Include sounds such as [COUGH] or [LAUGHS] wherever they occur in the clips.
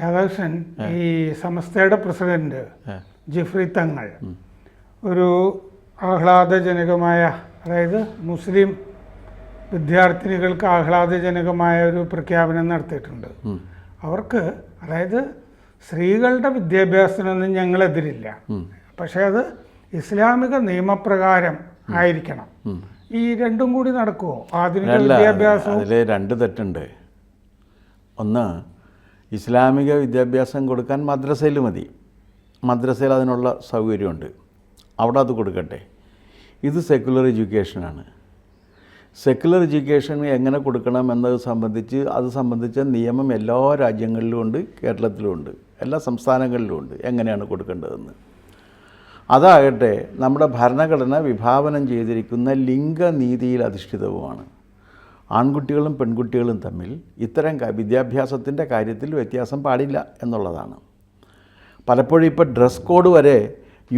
രാധാകൃഷ്ണൻ ഈ സമസ്തയുടെ പ്രസിഡന്റ്. ജിഫ്രി തങ്ങൾ ഒരു ആഹ്ലാദജനകമായ അതായത് മുസ്ലിം വിദ്യാർത്ഥിനികൾക്ക് ആഹ്ലാദജനകമായ ഒരു പ്രഖ്യാപനം നടത്തിയിട്ടുണ്ട്. അവർക്ക് അതായത് സ്ത്രീകളുടെ വിദ്യാഭ്യാസത്തിനൊന്നും ഞങ്ങളെതിരില്ല. പക്ഷേ അത് ഇസ്ലാമിക നിയമപ്രകാരം ആയിരിക്കണം. ഈ രണ്ടും കൂടി നടക്കുമോ ആധുനിക വിദ്യാഭ്യാസം അതിൽ രണ്ട് തെറ്റുണ്ട്. ഒന്ന് ഇസ്ലാമിക വിദ്യാഭ്യാസം കൊടുക്കാൻ മദ്രസയിൽ മതി. മദ്രസയിൽ അതിനുള്ള സൗകര്യമുണ്ട്. അവിടെ അത് കൊടുക്കട്ടെ. ഇത് സെക്കുലർ എഡ്യൂക്കേഷനാണ് സെക്കുലർ എഡ്യൂക്കേഷൻ എങ്ങനെ കൊടുക്കണം എന്നത് സംബന്ധിച്ച് അത് സംബന്ധിച്ച നിയമം എല്ലാ രാജ്യങ്ങളിലും ഉണ്ട് കേരളത്തിലും ഉണ്ട് എല്ലാ സംസ്ഥാനങ്ങളിലും ഉണ്ട് എങ്ങനെയാണ് കൊടുക്കേണ്ടതെന്ന്. അതാകട്ടെ നമ്മുടെ ഭരണഘടന വിഭാവനം ചെയ്തിരിക്കുന്ന ലിംഗനീതിയിൽ അധിഷ്ഠിതവുമാണ്. ആൺകുട്ടികളും പെൺകുട്ടികളും തമ്മിൽ ഇത്തരം വിദ്യാഭ്യാസത്തിന്റെ കാര്യത്തിൽ വ്യത്യാസം പാടില്ല എന്നുള്ളതാണ്. പലപ്പോഴും ഇപ്പോൾ ഡ്രസ് കോഡ് വരെ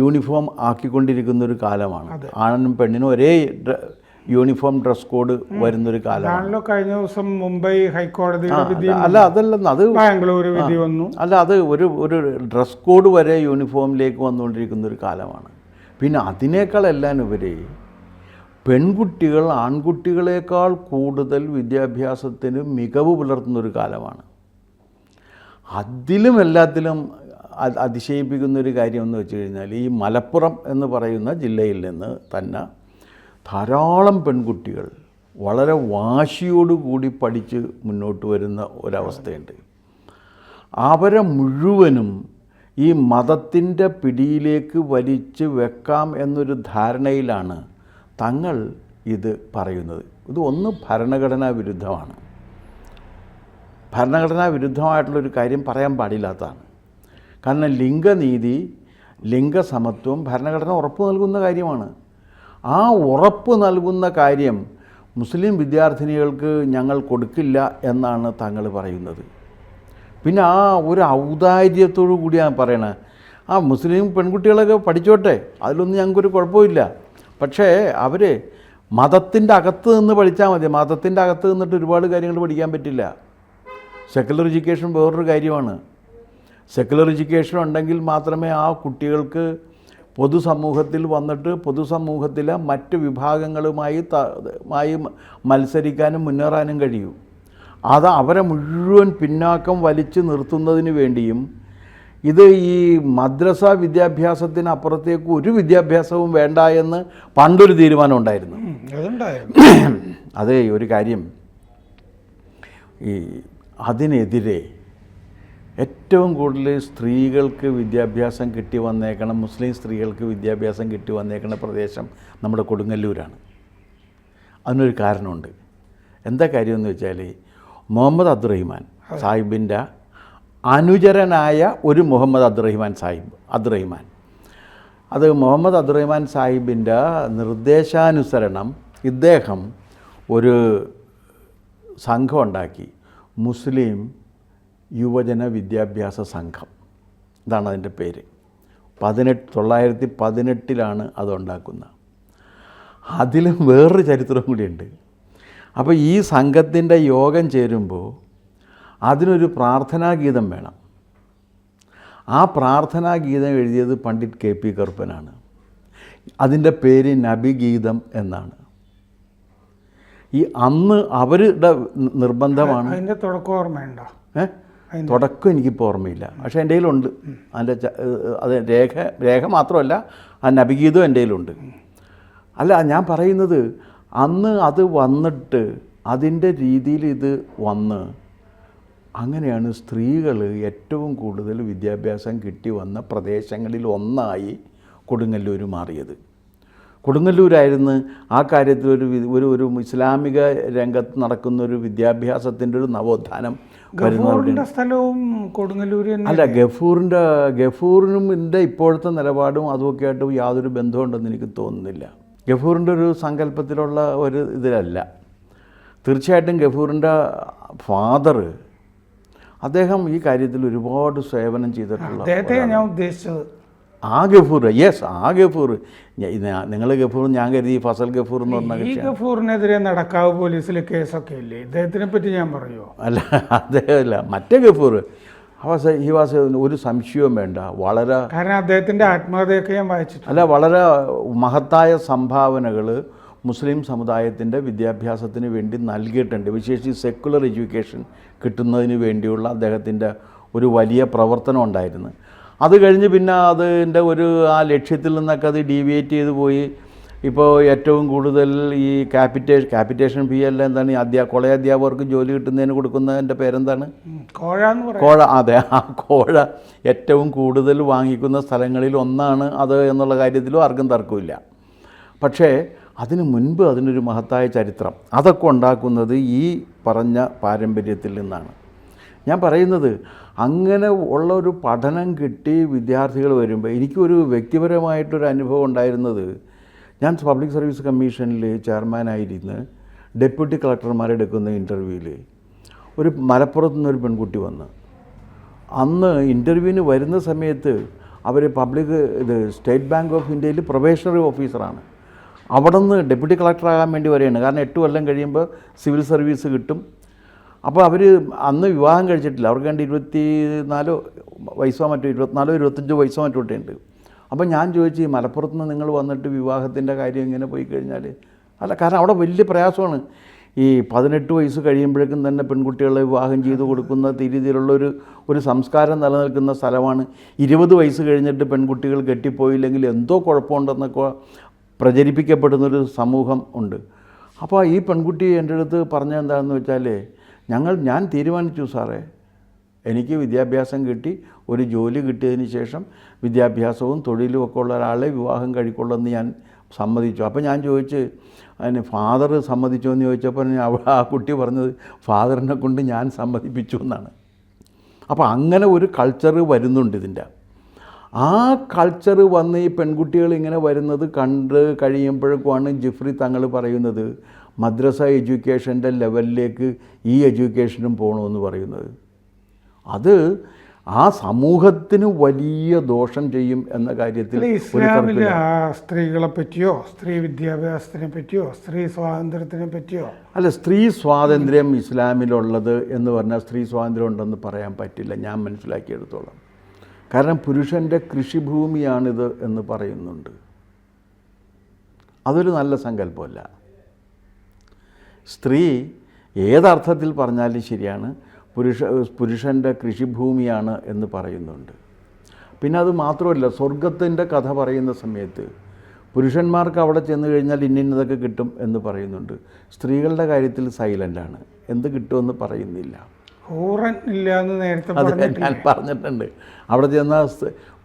യൂണിഫോം ആക്കിക്കൊണ്ടിരിക്കുന്ന ഒരു കാലമാണ് ആണിനും പെണ്ണിനും ഒരേ യൂണിഫോം ഡ്രസ് കോഡ് വരുന്നൊരു കാലമാണ്. കഴിഞ്ഞ ദിവസം മുംബൈ ഹൈക്കോടതിയുടെ വിധി അല്ല അതല്ലെന്ന് അത് ബാംഗ്ലൂർ വിധി വന്നു. അല്ല അത് ഒരു ഒരു ഡ്രസ് കോഡ് വരെ യൂണിഫോമിലേക്ക് വന്നുകൊണ്ടിരിക്കുന്ന ഒരു കാലമാണ്. പിന്നെ അതിനേക്കാളെല്ലാം ഉപരി പെൺകുട്ടികൾ ആൺകുട്ടികളെക്കാൾ കൂടുതൽ വിദ്യാഭ്യാസത്തിന് മികവ് പുലർത്തുന്നൊരു കാലമാണ്. അതിലും എല്ലാത്തിലും അതിശയിപ്പിക്കുന്നൊരു കാര്യം എന്ന് വെച്ച് കഴിഞ്ഞാൽ ഈ മലപ്പുറം എന്ന് പറയുന്ന ജില്ലയിൽ നിന്ന് തന്നെ ധാരാളം പെൺകുട്ടികൾ വളരെ വാശിയോടുകൂടി പഠിച്ച് മുന്നോട്ട് വരുന്ന ഒരവസ്ഥയുണ്ട്. അവരെ മുഴുവനും ഈ മതത്തിന്റെ പിടിയിലേക്ക് വലിച്ച് വെക്കാം എന്നൊരു ധാരണയിലാണ് തങ്ങൾ ഇത് പറയുന്നത്. ഇത് ഒന്ന് ഭരണഘടനാ വിരുദ്ധമാണ്. ഭരണഘടനാ വിരുദ്ധമായിട്ടുള്ളൊരു കാര്യം പറയാൻ പാടില്ലാത്തതാണ്. കാരണം ലിംഗനീതി ലിംഗസമത്വം ഭരണഘടന ഉറപ്പ് നൽകുന്ന കാര്യമാണ്. ആ ഉറപ്പ് നൽകുന്ന കാര്യം മുസ്ലിം വിദ്യാർത്ഥിനികൾക്ക് ഞങ്ങൾ കൊടുക്കില്ല എന്നാണ് തങ്ങൾ പറയുന്നത്. പിന്നെ ആ ഒരു ഔദാര്യത്തോടു കൂടിയാണ് പറയണത്. ആ മുസ്ലിം പെൺകുട്ടികളൊക്കെ പഠിച്ചോട്ടെ അതിലൊന്നും ഞങ്ങൾക്കൊരു കുഴപ്പമില്ല. പക്ഷേ അവർ മതത്തിന്റെ അകത്ത് നിന്ന് പഠിച്ചാൽ മതി. മതത്തിന്റെ അകത്ത് നിന്നിട്ട് ഒരുപാട് കാര്യങ്ങൾ പഠിക്കാൻ പറ്റില്ല. സെക്കുലർ എഡ്യൂക്കേഷൻ വേറൊരു കാര്യമാണ്. സെക്കുലർ എഡ്യൂക്കേഷൻ ഉണ്ടെങ്കിൽ മാത്രമേ ആ കുട്ടികൾക്ക് പൊതുസമൂഹത്തിൽ വന്നിട്ട് പൊതുസമൂഹത്തിലെ മറ്റ് വിഭാഗങ്ങളുമായി മായി മത്സരിക്കാനും മുന്നേറാനും കഴിയൂ. അത് അവരെ മുഴുവൻ പിന്നാക്കം വലിച്ചു നിർത്തുന്നതിന് വേണ്ടിയും ഇത് ഈ മദ്രസ വിദ്യാഭ്യാസത്തിന് അപ്പുറത്തേക്ക് ഒരു വിദ്യാഭ്യാസവും വേണ്ട എന്ന് പണ്ടൊരു തീരുമാനം ഉണ്ടായിരുന്നു. [CLEARS THROAT] അതേ ഒരു കാര്യം. ഈ അതിനെതിരെ ഏറ്റവും കൂടുതൽ സ്ത്രീകൾക്ക് വിദ്യാഭ്യാസം കിട്ടി വന്നേക്കണം മുസ്ലിം സ്ത്രീകൾക്ക് വിദ്യാഭ്യാസം കിട്ടി വന്നേക്കുന്ന പ്രദേശം നമ്മുടെ കൊടുങ്ങല്ലൂരാണ്. അതിനൊരു കാരണമുണ്ട്. എന്താ കാര്യമെന്ന് വെച്ചാൽ മുഹമ്മദ് അബ്ദുറഹിമാൻ സാഹിബിന്റെ അനുചരനായ ഒരു മുഹമ്മദ് അബ്ദുറഹിമാൻ സാഹിബ് അബ്ദുറഹിമാൻ. അത് മുഹമ്മദ് അബ്ദുറഹിമാൻ സാഹിബിന്റെ നിർദ്ദേശാനുസരണം ഇദ്ദേഹം ഒരു സംഘം ഉണ്ടാക്കി മുസ്ലിം യുവജന വിദ്യാഭ്യാസ സംഘം. ഇതാണ് അതിന്റെ പേര്. പതിനെട്ട് തൊള്ളായിരത്തി പതിനെട്ടിലാണ് അതുണ്ടാക്കുന്നത് അതിലും വേറൊരു ചരിത്രം കൂടിയുണ്ട്. അപ്പോൾ ഈ സംഘത്തിന്റെ യോഗം ചേരുമ്പോൾ അതിനൊരു പ്രാർത്ഥനാഗീതം വേണം. ആ പ്രാർത്ഥനാഗീതം എഴുതിയത് പണ്ഡിറ്റ് കെ പി കറുപ്പനാണ്. അതിന്റെ പേര് നബിഗീതം എന്നാണ്. ഈ അന്ന് അവരുടെ നിർബന്ധമാണ്. അതിന്റെ തുടക്കം ഓർമ്മയുണ്ടോ? ഏഹ് തുടക്കം എനിക്കിപ്പോൾ ഓർമ്മയില്ല. പക്ഷെ എന്റെ കയ്യിലുണ്ട്. അതിന്റെ അത് രേഖ രേഖ മാത്രമല്ല ആ നബിഗീതം എന്റെ കയ്യിലുണ്ട്. അല്ല ഞാൻ പറയുന്നത് അന്ന് അത് വന്നിട്ട് അതിന്റെ രീതിയിൽ ഇത് വന്ന് അങ്ങനെയാണ് സ്ത്രീകൾ ഏറ്റവും കൂടുതൽ വിദ്യാഭ്യാസം കിട്ടി വന്ന പ്രദേശങ്ങളിൽ ഒന്നായി കൊടുങ്ങല്ലൂർ മാറിയത്. കൊടുങ്ങല്ലൂരായിരുന്നു ആ കാര്യത്തിൽ ഒരു ഒരു ഒരു ഇസ്ലാമിക രംഗത്ത് നടക്കുന്ന ഒരു വിദ്യാഭ്യാസത്തിന്റെ ഒരു നവോത്ഥാനം വരുന്ന സ്ഥലവും കൊടുങ്ങല്ലൂർ അല്ല ഗഫൂറിന്റെ ഗഫൂറിനും എന്റെ ഇപ്പോഴത്തെ നിലപാടും അതുമൊക്കെ ആയിട്ട് യാതൊരു ബന്ധമുണ്ടെന്ന് എനിക്ക് തോന്നുന്നില്ല. ഗഫൂറിന്റെ ഒരു സങ്കല്പത്തിലുള്ള ഒരു ഇതിലല്ല. തീർച്ചയായിട്ടും ഗഫൂറിന്റെ ഫാദർ അദ്ദേഹം ഈ കാര്യത്തിൽ ഒരുപാട് സേവനം ചെയ്തിട്ടുള്ള അദ്ദേഹത്തെ ഞാൻ ഉദ്ദേശിച്ചത്. ആ ഗഫൂർ യെസ് ആ ഗഫൂർ. നിങ്ങൾ ഗഫൂർ ഞാൻ കരുതി ഫസൽ ഗഫൂർ എന്ന് പറഞ്ഞ ഈ ഗഫൂറിനെതിരെ നടക്കാവ് പോലീസിൽ കേസൊക്കെ ഇല്ലേ? ഇദ്ദേഹത്തിനെ പറ്റി ഞാൻ പറയുമോ അല്ല [LAUGHS] അദ്ദേഹമല്ല മറ്റേ ഗഫൂർ. അവസ ഹി വാസ് ഒരു സംശയവും വേണ്ട വളരെ കാരണം അദ്ദേഹത്തിന്റെ ആത്മകഥയൊക്കെ ഞാൻ വായിച്ചിട്ടുണ്ട്. അല്ല വളരെ മഹത്തായ സംഭാവനകൾ മുസ്ലിം സമുദായത്തിന്റെ വിദ്യാഭ്യാസത്തിന് വേണ്ടി നൽകിയിട്ടുണ്ട്. വിശേഷിച്ച് സെക്കുലർ എഡ്യൂക്കേഷൻ കിട്ടുന്നതിന് വേണ്ടിയുള്ള അദ്ദേഹത്തിന്റെ ഒരു വലിയ പ്രവർത്തനം ഉണ്ടായിരുന്നു. അത് കഴിഞ്ഞ് പിന്നെ അതിന്റെ ഒരു ആ ലക്ഷ്യത്തിൽ നിന്നൊക്കെ അത് ഡീവിയേറ്റ് ചെയ്ത് പോയി. ഇപ്പോൾ ഏറ്റവും കൂടുതൽ ഈ ക്യാപിറ്റേഷൻ ക്യാപിറ്റേഷൻ ഫീ അല്ല എന്താണ്? ഈ അധ്യാ കോളേജ് അധ്യാപകർക്ക് ജോലി കിട്ടുന്നതിന് കൊടുക്കുന്നതിന്റെ പേരെന്താണ്? കോഴ കോഴ അതെ ആ കോഴ ഏറ്റവും കൂടുതൽ വാങ്ങിക്കുന്ന സ്ഥലങ്ങളിൽ ഒന്നാണ് അത് എന്നുള്ള കാര്യത്തിലും ആർക്കും തർക്കമില്ല. പക്ഷേ അതിന് മുൻപ് അതിനൊരു മഹത്തായ ചരിത്രം. അതൊക്കെ ഉണ്ടാക്കുന്നത് ഈ പറഞ്ഞ പാരമ്പര്യത്തിൽ നിന്നാണ്. ഞാൻ പറയുന്നത് അങ്ങനെ ഉള്ള ഒരു പഠനം കിട്ടി വിദ്യാർത്ഥികൾ വരുമ്പോൾ എനിക്കൊരു വ്യക്തിപരമായിട്ടൊരു അനുഭവം ഉണ്ടായിരുന്നത് ഞാൻ പബ്ലിക് സർവീസ് കമ്മീഷനിൽ ചെയർമാനായിരുന്ന് ഡെപ്യൂട്ടി കളക്ടർമാരെടുക്കുന്ന ഇന്റർവ്യൂവിൽ ഒരു മലപ്പുറത്തു നിന്നൊരു പെൺകുട്ടി വന്ന്. അന്ന് ഇന്റർവ്യൂവിന് വരുന്ന സമയത്ത് അവർ പബ്ലിക് ഇത് സ്റ്റേറ്റ് ബാങ്ക് ഓഫ് ഇന്ത്യയിൽ പ്രൊബേഷണറി ഓഫീസറാണ്. അവിടെ നിന്ന് ഡെപ്യൂട്ടി കളക്ടറാകാൻ വേണ്ടി വരികയാണ് കാരണം എട്ട് കൊല്ലം കഴിയുമ്പോൾ സിവിൽ സർവീസ് കിട്ടും. അപ്പോൾ അവർ അന്ന് വിവാഹം കഴിച്ചിട്ടില്ല. അവർക്ക് വേണ്ടി ഇരുപത്തി നാലോ വയസ്സോ മറ്റോ ഇരുപത്തിനാലോ ഇരുപത്തഞ്ചോ വയസ്സോ മറ്റോ ഉണ്ട്. അപ്പോൾ ഞാൻ ചോദിച്ചു മലപ്പുറത്ത് നിന്ന് നിങ്ങൾ വന്നിട്ട് വിവാഹത്തിന്റെ കാര്യം ഇങ്ങനെ പോയി കഴിഞ്ഞാൽ അല്ല കാരണം അവിടെ വലിയ പ്രയാസമാണ്. ഈ പതിനെട്ട് വയസ്സ് കഴിയുമ്പോഴേക്കും തന്നെ പെൺകുട്ടികളെ വിവാഹം ചെയ്തു കൊടുക്കുന്ന രീതിയിലുള്ള ഒരു ഒരു സംസ്കാരം നിലനിൽക്കുന്ന സ്ഥലമാണ്. ഇരുപത് വയസ്സ് കഴിഞ്ഞിട്ട് പെൺകുട്ടികൾ കെട്ടിപ്പോയില്ലെങ്കിൽ എന്തോ കുഴപ്പമുണ്ടെന്നൊക്കെ പ്രചരിപ്പിക്കപ്പെടുന്നൊരു സമൂഹം ഉണ്ട്. അപ്പോൾ ഈ പെൺകുട്ടി എന്റെ അടുത്ത് പറഞ്ഞ എന്താണെന്ന് വെച്ചാൽ ഞങ്ങൾ ഞാൻ തീരുമാനിച്ചു സാറേ. എനിക്ക് വിദ്യാഭ്യാസം കിട്ടി. ഒരു ജോലി കിട്ടിയതിന് ശേഷം വിദ്യാഭ്യാസവും തൊഴിലും ഒക്കെ ഉള്ള ഒരാളെ വിവാഹം കഴിക്കുള്ളൂ ഞാൻ സമ്മതിച്ചു. അപ്പോൾ ഞാൻ ചോദിച്ച് അതിന് ഫാദർ സമ്മതിച്ചോ എന്ന് ചോദിച്ചപ്പോൾ ആ കുട്ടി പറഞ്ഞത് ഫാദറിനെ കൊണ്ട് ഞാൻ സമ്മതിപ്പിച്ചു എന്നാണ്. അപ്പോൾ അങ്ങനെ ഒരു കൾച്ചർ വരുന്നുണ്ട് ഇതിന്റെ ആ കൾച്ചർ വന്ന് ഈ പെൺകുട്ടികൾ ഇങ്ങനെ വരുന്നത് കണ്ട് കഴിയുമ്പോഴേക്കുമാണ് ജിഫ്രി തങ്ങൾ പറയുന്നത് മദ്രസ എഡ്യൂക്കേഷന്റെ ലെവലിലേക്ക് ഈ എഡ്യൂക്കേഷനും പോകണമെന്ന് പറയുന്നത്. അത് ആ സമൂഹത്തിന് വലിയ ദോഷം ചെയ്യും എന്ന കാര്യത്തിൽ സ്ത്രീകളെ പറ്റിയോ സ്ത്രീ വിദ്യാഭ്യാസത്തിനെ പറ്റിയോ സ്ത്രീ സ്വാതന്ത്ര്യത്തിനെ പറ്റിയോ? അല്ല സ്ത്രീ സ്വാതന്ത്ര്യം ഇസ്ലാമിലുള്ളത് എന്ന് പറഞ്ഞാൽ സ്ത്രീ സ്വാതന്ത്ര്യം ഉണ്ടെന്ന് പറയാൻ പറ്റില്ല. ഞാൻ മനസ്സിലാക്കിയെടുത്തോളം. കാരണം പുരുഷന്റെ കൃഷിഭൂമിയാണിത് എന്ന് പറയുന്നുണ്ട്. അതൊരു നല്ല സങ്കല്പമല്ല. സ്ത്രീ ഏതർത്ഥത്തിൽ പറഞ്ഞാലും ശരിയാണ് പുരുഷ പുരുഷന്റെ കൃഷിഭൂമിയാണ് എന്ന് പറയുന്നുണ്ട്. പിന്നെ അത് മാത്രമല്ല സ്വർഗത്തിന്റെ കഥ പറയുന്ന സമയത്ത് പുരുഷന്മാർക്ക് അവിടെ ചെന്ന് കഴിഞ്ഞാൽ ഇന്നിന്നതൊക്കെ കിട്ടും എന്ന് പറയുന്നുണ്ട്. സ്ത്രീകളുടെ കാര്യത്തിൽ സൈലന്റാണ് എന്ത് കിട്ടുമെന്ന് പറയുന്നില്ല. ഹൂറൻ ഇല്ല എന്ന് നേരത്തെ അത് ഞാൻ പറഞ്ഞിട്ടുണ്ട്. അവിടെ ചെന്നാൽ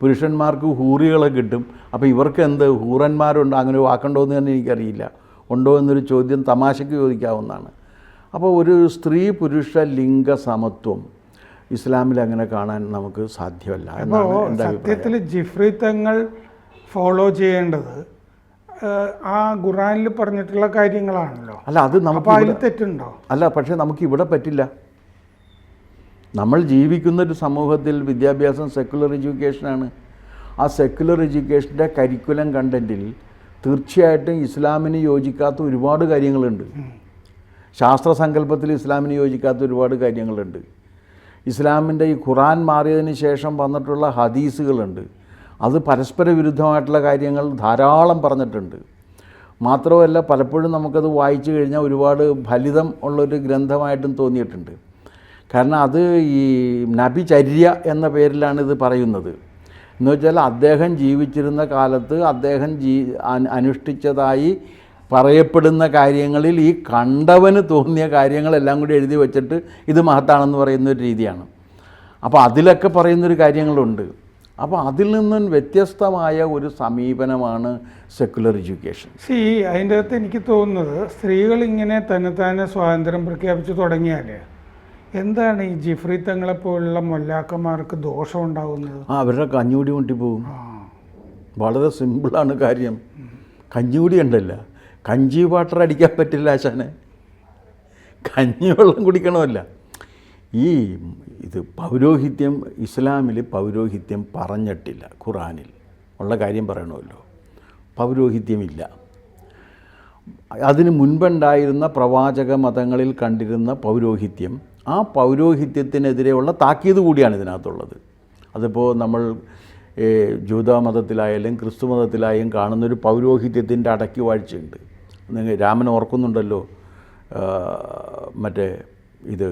പുരുഷന്മാർക്ക് ഹൂറികളെ കിട്ടും. അപ്പോൾ ഇവർക്ക് എന്ത്? ഹൂറന്മാരുണ്ട്? അങ്ങനെ വാക്കുണ്ടോ എന്ന് തന്നെ എനിക്കറിയില്ല. ഉണ്ടോ എന്നൊരു ചോദ്യം തമാശയ്ക്ക് ചോദിക്കാവുന്നതാണ്. അപ്പോൾ ഒരു സ്ത്രീ പുരുഷ ലിംഗ സമത്വം ഇസ്ലാമിൽ അങ്ങനെ കാണാൻ നമുക്ക് സാധ്യമല്ല സത്യത്തിൽ ജിഫ്രി തങ്ങൾ ഫോളോ ചെയ്യേണ്ടത് ആ, ഖുറാനിൽ പറഞ്ഞിട്ടുള്ള കാര്യങ്ങളാണല്ലോ. അല്ല അത് നമുക്ക് അതിൽ തെറ്റുണ്ടോ? അല്ല പക്ഷേ നമുക്ക് ഇവിടെ പറ്റില്ല. നമ്മൾ ജീവിക്കുന്ന ഒരു സമൂഹത്തിൽ വിദ്യാഭ്യാസം സെക്കുലർ എഡ്യൂക്കേഷനാണ് ആ സെക്കുലർ എഡ്യൂക്കേഷന്റെ കരിക്കുലം കണ്ടന്റിൽ തീർച്ചയായിട്ടും ഇസ്ലാമിന് യോജിക്കാത്ത ഒരുപാട് കാര്യങ്ങളുണ്ട്. ശാസ്ത്ര സങ്കല്പത്തിൽ ഇസ്ലാമിന് യോജിക്കാത്ത ഒരുപാട് കാര്യങ്ങളുണ്ട്. ഇസ്ലാമിന്റെ ഈ ഖുറാൻ മാറിയതിന് ശേഷം വന്നിട്ടുള്ള ഹദീസുകളുണ്ട്. അത് പരസ്പര വിരുദ്ധമായിട്ടുള്ള കാര്യങ്ങൾ ധാരാളം പറഞ്ഞിട്ടുണ്ട്. മാത്രമല്ല പലപ്പോഴും നമുക്കത് വായിച്ചു കഴിഞ്ഞാൽ ഒരുപാട് ഫലിതം ഉള്ളൊരു ഗ്രന്ഥമായിട്ടും തോന്നിയിട്ടുണ്ട്. കാരണം അത് ഈ നബിചര്യ എന്ന പേരിലാണ് ഇത് പറയുന്നത്. എന്ന് വെച്ചാൽ അദ്ദേഹം ജീവിച്ചിരുന്ന കാലത്ത് അദ്ദേഹം ജീ അനുഷ്ഠിച്ചതായി പറയപ്പെടുന്ന കാര്യങ്ങളിൽ ഈ കണ്ടവന് തോന്നിയ കാര്യങ്ങളെല്ലാം കൂടി എഴുതി വെച്ചിട്ട് ഇത് മഹത്താണെന്ന് പറയുന്ന ഒരു രീതിയാണ്. അപ്പോൾ അതിലൊക്കെ പറയുന്നൊരു കാര്യങ്ങളുണ്ട്. അപ്പോൾ അതിൽ നിന്നും വ്യത്യസ്തമായ ഒരു സമീപനമാണ് സെക്കുലർ എഡ്യൂക്കേഷൻ. സി അതിന്റെ അകത്ത് എനിക്ക് തോന്നുന്നത് സ്ത്രീകൾ ഇങ്ങനെ തന്നെത്താനെ സ്വാതന്ത്ര്യം പ്രഖ്യാപിച്ചു തുടങ്ങിയാൽ എന്താണ് ഈ ജിഫ്രി തങ്ങളെ പോലുള്ള മൊല്ലാക്കന്മാർക്ക് ദോഷം ഉണ്ടാകുന്നത് ആ അവരുടെ കഞ്ഞൂടി ആ. വളരെ സിമ്പിളാണ് കാര്യം. കഞ്ഞികൂടി ഉണ്ടല്ല. കഞ്ചി വാട്ടർ അടിക്കാൻ പറ്റില്ല ആശാനെ. കഞ്ഞി വെള്ളം കുടിക്കണമല്ല. ഈ ഇത് പൗരോഹിത്യം ഇസ്ലാമിൽ പൗരോഹിത്യം പറഞ്ഞിട്ടില്ല ഖുറാനിൽ. ഉള്ള കാര്യം പറയണമല്ലോ. പൗരോഹിത്യമില്ല അതിന് മുൻപുണ്ടായിരുന്ന പ്രവാചക മതങ്ങളിൽ കണ്ടിരുന്ന പൗരോഹിത്യം ആ പൗരോഹിത്യത്തിനെതിരെയുള്ള താക്കീത് കൂടിയാണ് ഇതിനകത്തുള്ളത്. അതിപ്പോൾ നമ്മൾ ജൂത മതത്തിലായാലും ക്രിസ്തു മതത്തിലായാലും കാണുന്നൊരു പൗരോഹിത്യത്തിന്റെ അടക്കി വാഴ്ചയുണ്ട്. നിങ്ങൾ രാമൻ ഓർക്കുന്നുണ്ടല്ലോ മറ്റേ ഇത്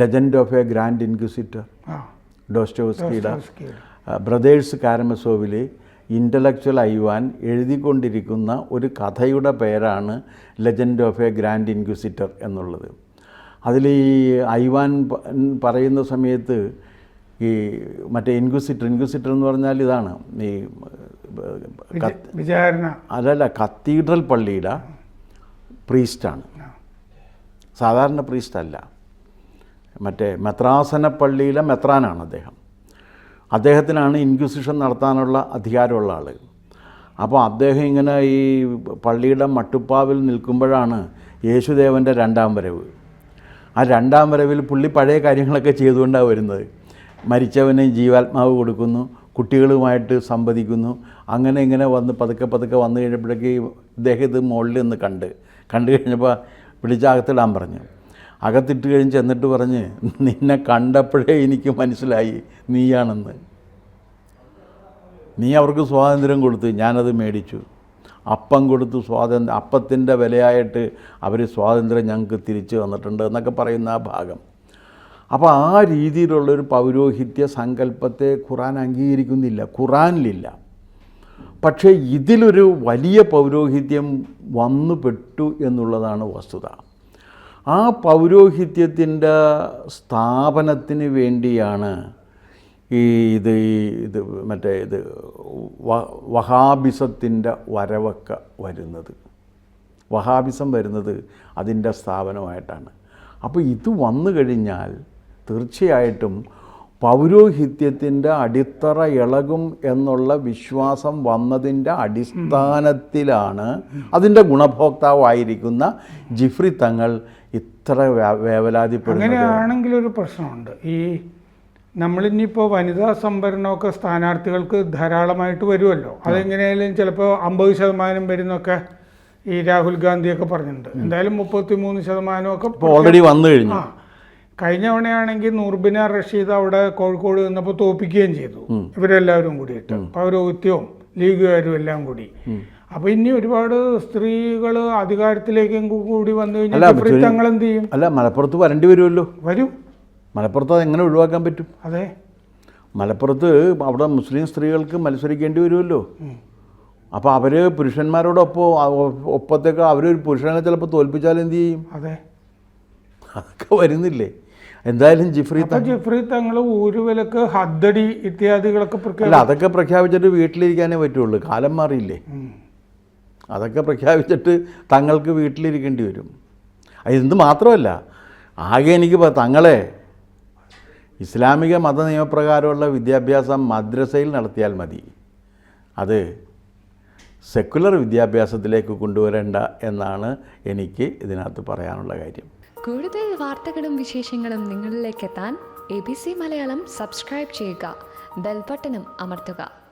legend of a grand inquisitor ഡോസ്റ്റോസ്കിയുടെ brothers കാരമസോവിൽ ഇന്റലക്ച്വൽ ഐവാൻ എഴുതിക്കൊണ്ടിരിക്കുന്ന ഒരു കഥയുടെ പേരാണ് legend of a grand inquisitor എന്നുള്ളത്. അതിൽ ഈ ഐവാൻ പറയുന്ന സമയത്ത് ഈ മറ്റേ ഇൻക്വിസിറ്റർ ഇൻക്വിസിറ്റർ എന്ന് പറഞ്ഞാൽ ഇതാണ് ഈ വിച- വിചാരണ. അതല്ല കത്തീഡ്രൽ പള്ളിയുടെ പ്രീസ്റ്റാണ്. സാധാരണ പ്രീസ്റ്റ് അല്ല മറ്റേ മെത്രാസന പള്ളിയിലെ മെത്രാനാണ് അദ്ദേഹം. അദ്ദേഹത്തിനാണ് ഇൻക്വിസിഷൻ നടത്താനുള്ള അധികാരമുള്ള ആൾ അപ്പോൾ അദ്ദേഹം ഇങ്ങനെ ഈ പള്ളിയുടെ മട്ടുപ്പാവിൽ നിൽക്കുമ്പോഴാണ് യേശുദേവന്റെ രണ്ടാം വരവ്. ആ രണ്ടാം വരവിൽ പുള്ളി പഴയ കാര്യങ്ങളൊക്കെ ചെയ്തുകൊണ്ടാണ് വരുന്നത്. മരിച്ചവന് ജീവാത്മാവ് കൊടുക്കുന്നു കുട്ടികളുമായിട്ട് സംവദിക്കുന്നു. അങ്ങനെ ഇങ്ങനെ വന്ന് പതുക്കെ പതുക്കെ വന്നു കഴിഞ്ഞപ്പോഴേക്ക് ഇദ്ദേഹം ഇത് മുകളിൽ നിന്ന് കണ്ട്. കണ്ടു കഴിഞ്ഞപ്പോൾ പിടിച്ച് അകത്തിടാൻ പറഞ്ഞു. അകത്തിട്ട് കഴിഞ്ഞ് ചെന്നിട്ട് പറഞ്ഞ് നിന്നെ കണ്ടപ്പോഴേ എനിക്ക് മനസ്സിലായി നീയാണെന്ന്. നീ അവർക്ക് സ്വാതന്ത്ര്യം കൊടുത്ത് ഞാനത് മേടിച്ചു. അപ്പം കൊടുത്ത് സ്വാതന്ത്ര്യം അപ്പത്തിന്റെ വിലയായിട്ട് അവർ സ്വാതന്ത്ര്യം ഞങ്ങൾക്ക് തിരിച്ചു വന്നിട്ടുണ്ട് എന്നൊക്കെ പറയുന്ന ആ ഭാഗം. അപ്പോൾ ആ രീതിയിലുള്ളൊരു പൗരോഹിത്യ സങ്കല്പത്തെ ഖുറാൻ അംഗീകരിക്കുന്നില്ല ഖുറാനിലില്ല പക്ഷേ ഇതിലൊരു വലിയ പൗരോഹിത്യം വന്നുപെട്ടു എന്നുള്ളതാണ് വസ്തുത. ആ പൗരോഹിത്യത്തിന്റെ സ്ഥാപനത്തിന് വേണ്ടിയാണ് ഈ ഇത് ഇത് മറ്റേ ഇത് വഹാബിസത്തിന്റെ വരവൊക്കെ വരുന്നത്. വഹാബിസം വരുന്നത് അതിന്റെ സ്ഥാപനമായിട്ടാണ്. അപ്പോൾ ഇത് വന്നു കഴിഞ്ഞാൽ തീർച്ചയായിട്ടും പൗരോഹിത്യത്തിന്റെ അടിത്തറ ഇളകും എന്നുള്ള വിശ്വാസം വന്നതിന്റെ അടിസ്ഥാനത്തിലാണ് അതിന്റെ ഗുണഭോക്താവായിരിക്കുന്ന ജിഫ്രി തങ്ങൾ ഇത്ര വേവലാതിപ്പെടുന്നത്. അങ്ങനെയാണെങ്കിൽ ഒരു പ്രശ്നമുണ്ട്. ഈ നമ്മളിനിപ്പോൾ വനിതാ സംവരണമൊക്കെ സ്ഥാനാർത്ഥികൾക്ക് ധാരാളമായിട്ട് വരുമല്ലോ. അതെങ്ങനെയായാലും ചിലപ്പോൾ അമ്പത് ശതമാനം വരുന്നൊക്കെ ഈ രാഹുൽ ഗാന്ധിയൊക്കെ പറഞ്ഞിട്ടുണ്ട്. എന്തായാലും മുപ്പത്തി മൂന്ന് ശതമാനമൊക്കെ ഓൾറെഡി വന്നു കഴിഞ്ഞു. കഴിഞ്ഞ തവണയാണെങ്കിൽ നൂർബിന റഷീദ് അവിടെ കോഴിക്കോട് നിന്നപ്പോൾ തോപ്പിക്കുകയും ചെയ്തു. ഇവരെല്ലാവരും കൂടിയിട്ട്. പൗരോഹിത്യവും ലീഗുകാരും എല്ലാം കൂടി. അപ്പൊ ഇനി ഒരുപാട് സ്ത്രീകൾ അധികാരത്തിലേക്കും കൂടി വന്നു കഴിഞ്ഞാൽ തങ്ങൾ എന്ത് ചെയ്യും? അല്ല മലപ്പുറത്ത് വരേണ്ടി വരുമല്ലോ. വരും. മലപ്പുറത്ത് അത് എങ്ങനെ ഒഴിവാക്കാൻ പറ്റും? അതെ. മലപ്പുറത്ത് അവിടെ മുസ്ലിം സ്ത്രീകൾക്ക് മത്സരിക്കേണ്ടി വരുമല്ലോ. അപ്പോൾ അവർ പുരുഷന്മാരോടൊപ്പം ഒപ്പത്തേക്ക് അവരൊരു പുരുഷനെ ചിലപ്പോൾ തോൽപ്പിച്ചാൽ എന്ത് ചെയ്യും? അതെ. അതൊക്കെ വരുന്നില്ലേ? എന്തായാലും ജിഫ്രി ജിഫ്രി ജെഫ്രി തങ്ങൾ ഊരുവിലക്ക് ഹദ്ദടി ഇത്യാദികളൊക്കെ അല്ല അതൊക്കെ പ്രഖ്യാപിച്ചിട്ട് വീട്ടിലിരിക്കാനേ പറ്റുള്ളൂ. കാലം മാറിയില്ലേ? അതൊക്കെ പ്രഖ്യാപിച്ചിട്ട് തങ്ങൾക്ക് വീട്ടിലിരിക്കേണ്ടി വരും. ഇത് മാത്രമല്ല. ആകെ എനിക്ക് തങ്ങളെ ഇസ്ലാമിക മത നിയമപ്രകാരമുള്ള വിദ്യാഭ്യാസം മദ്രസയിൽ നടത്തിയാൽ മതി. അത് സെക്കുലർ വിദ്യാഭ്യാസത്തിലേക്ക് കൊണ്ടുവരേണ്ട എന്നാണ് എനിക്ക് ഇതിനകത്ത് പറയാനുള്ള കാര്യം. കൂടുതൽ വാർത്തകളും വിശേഷങ്ങളും നിങ്ങളിലേക്ക് എത്താൻ A B C Malayalam subscribe ചെയ്യുക. ബെൽബട്ടനും അമർത്തുക.